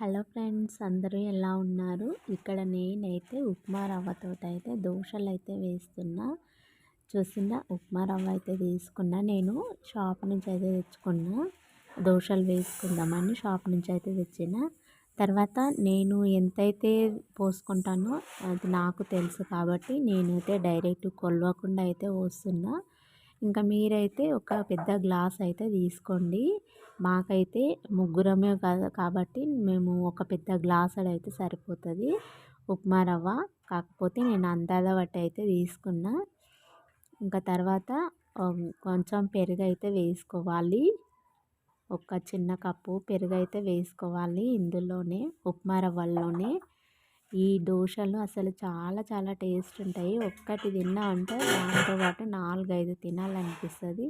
Hello friends అందరూ ఎలా ఉన్నారు? ఇక్కడ నేనైతే ఉప్మా రవ్వతో అయితే దోశలు అయితే వేస్తున్నా. చూసిన ఉప్మా రవ్వ అయితే తీసుకున్నా. నేను షాప్ నుంచి అయితే తెచ్చుకున్నా. దోశలు వేసుకుందామని షాప్ నుంచి అయితే తెచ్చిన. తర్వాత నేను ఎంతైతే పోసుకుంటానో అది నాకు తెలుసు కాబట్టి నేనైతే డైరెక్ట్ కొలవకుండా అయితే పోస్తున్నా. ఇంకా మీరైతే ఒక పెద్ద గ్లాస్ అయితే తీసుకోండి. మాకైతే ముగ్గురమే కాబట్టి మేము ఒక పెద్ద గ్లాస్ అయితే సరిపోతుంది. ఉప్మా రవ్వ కాకపోతే నేను అందాల బట్టి అయితే తీసుకున్నా. ఇంకా తర్వాత కొంచెం పెరుగు అయితే వేసుకోవాలి. ఒక చిన్న కప్పు పెరుగు అయితే వేసుకోవాలి ఇందులోనే ఉప్మా రవ్వలోనే ఈ దోశలు అసలు చాలా చాలా టేస్ట్ ఉంటాయి ఒక్కటి తిన్నా అంటే దాంతో పాటు నాలుగైదు తినాలనిపిస్తుంది.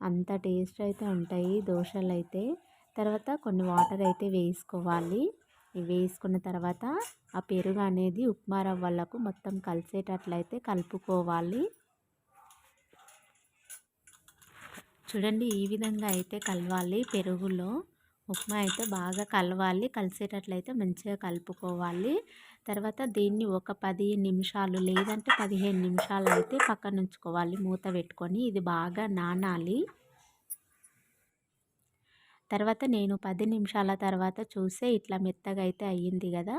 అంత టేస్ట్ అయితే ఉంటాయి దోశలు అయితే తర్వాత కొన్ని వాటర్ అయితే వేసుకోవాలి వేసుకున్న తర్వాత ఆ పెరుగు అనేది ఉప్మా రవ్వలకు మొత్తం కలిసేటట్లయితే కలుపుకోవాలి. చూడండి ఈ విధంగా అయితే కలవాలి పెరుగులో. ఉప్మా అయితే బాగా కలవాలి. కలిసేటట్లయితే మంచిగా కలుపుకోవాలి. తర్వాత దీన్ని ఒక పది నిమిషాలు లేదంటే పదిహేను నిమిషాలు అయితే పక్కన ఉంచుకోవాలి మూత పెట్టుకొని ఇది బాగా నానాలి. తర్వాత నేను పది నిమిషాల తర్వాత చూస్తే ఇట్లా మెత్తగా అయితే అయ్యింది కదా.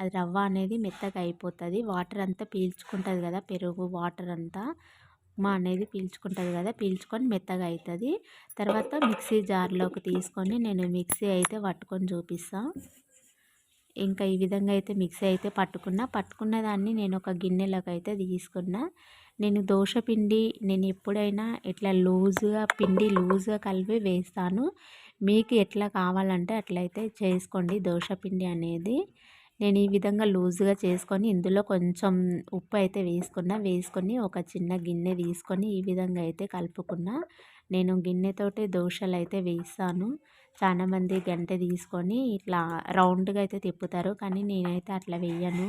అది రవ్వ అనేది మెత్తగా అయిపోతుంది. వాటర్ అంతా పీల్చుకుంటుంది కదా పెరుగు వాటర్ అంతా. ఉప్మా అనేది పీల్చుకుంటుంది కదా పీల్చుకొని మెత్తగా అవుతుంది తర్వాత మిక్సీ జార్లోకి తీసుకొని నేను మిక్సీ అయితే పట్టుకొని చూపిస్తాను ఇంకా ఈ విధంగా అయితే మిక్సీ అయితే పట్టుకున్నా. పట్టుకున్న దాన్ని నేను ఒక గిన్నెలోకి అయితే తీసుకున్నా. నేను దోశ పిండి నేను ఎప్పుడైనా ఇట్లా లూజుగా పిండి లూజుగా కలిపి వేస్తాను. మీకు ఎట్లా కావాలంటే అట్లయితే చేసుకోండి దోశ పిండి అనేది. నేను ఈ విధంగా లూజ్గా చేసుకొని ఇందులో కొంచెం ఉప్పు అయితే వేసుకున్న వేసుకొని ఒక చిన్న గిన్నె తీసుకొని ఈ విధంగా అయితే కలుపుకున్నా. నేను గిన్నెతోటి దోశలు అయితే వేస్తాను. చాలామంది గంట తీసుకొని ఇట్లా రౌండ్గా అయితే తిప్పుతారు. కానీ నేనైతే అట్లా వేయను.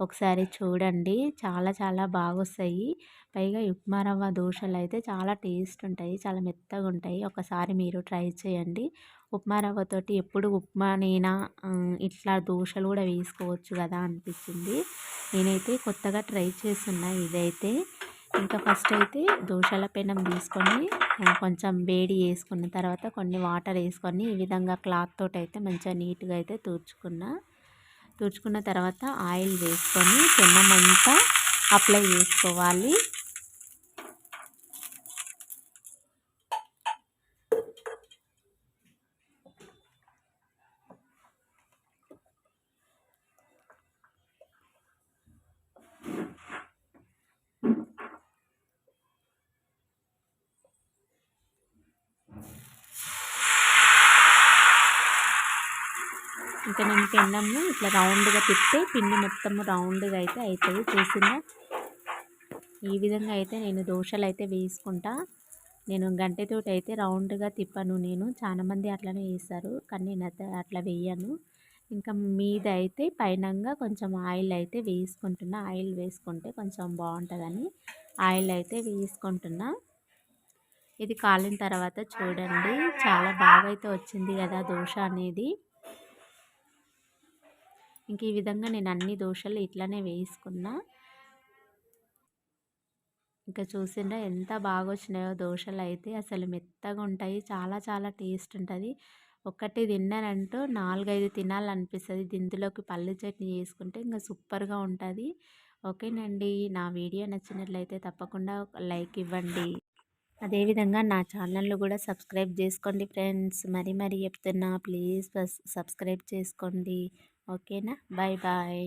ఒకసారి చూడండి. చాలా చాలా బాగా వస్తాయి పైగా ఉప్మా రవ్వ దోశలు అయితే చాలా టేస్ట్ ఉంటాయి చాలా మెత్తగా ఉంటాయి ఒకసారి మీరు ట్రై చేయండి. ఉప్మా రవ్వతోటి ఎప్పుడు ఉప్మానైనా ఇట్లా దోశలు కూడా వేసుకోవచ్చు కదా అనిపించింది నేనైతే కొత్తగా ట్రై చేస్తున్నా ఇదైతే. ఇంకా ఫస్ట్ అయితే దోశల పెనం తీసుకొని కొంచెం వేడి వేసుకున్న తర్వాత కొన్ని వాటర్ వేసుకొని ఈ విధంగా క్లాత్ తోటి అయితే మంచిగా నీట్గా అయితే తూర్చుకున్నా తుడుచుకున్న తర్వాత ఆయిల్ వేసుకొని పెనమంతా అప్లై చేసుకోవాలి. ఇంకా నేను పెన్నము ఇట్లా రౌండ్గా తిప్పితే పిండి మొత్తం రౌండ్గా అయితే అవుతుంది చూసిందా ఈ విధంగా అయితే నేను దోశలు అయితే వేసుకుంటా. నేను గంటెతోటి అయితే రౌండ్గా తిప్పను నేను. చాలామంది అట్లనే వేస్తారు కానీ నేను అట్లా వేయను. ఇంకా మీద అయితే పైనంగా కొంచెం ఆయిల్ అయితే వేసుకుంటున్నా. ఆయిల్ వేసుకుంటే కొంచెం బాగుంటుందని ఆయిల్ అయితే వేసుకుంటున్నా. ఇది కాలిన తర్వాత చూడండి. చాలా బాగా అయితే వచ్చింది కదా దోశ అనేది. ఇంక ఈ విధంగా నేను అన్ని దోశలు ఇట్లానే వేసుకున్నా. ఇంకా చూసిండ్రా ఎంత బాగా వచ్చినాయో దోశలు అయితే అసలు మెత్తగా ఉంటాయి. చాలా చాలా టేస్ట్ ఉంటుంది. ఒకటి తిన్నానంటూ నాలుగైదు తినాలనిపిస్తుంది. దిందులోకి పల్లి చట్నీ చేసుకుంటే ఇంకా సూపర్గా ఉంటుంది. ఓకేనండి. నా వీడియో నచ్చినట్లయితే తప్పకుండా లైక్ ఇవ్వండి. అదేవిధంగా నా ఛానల్ను కూడా సబ్స్క్రైబ్ చేసుకోండి ఫ్రెండ్స్. మరీ మరీ చెప్తున్నా. ప్లీజ్ సబ్స్క్రైబ్ చేసుకోండి. ఓకేనా? Bye bye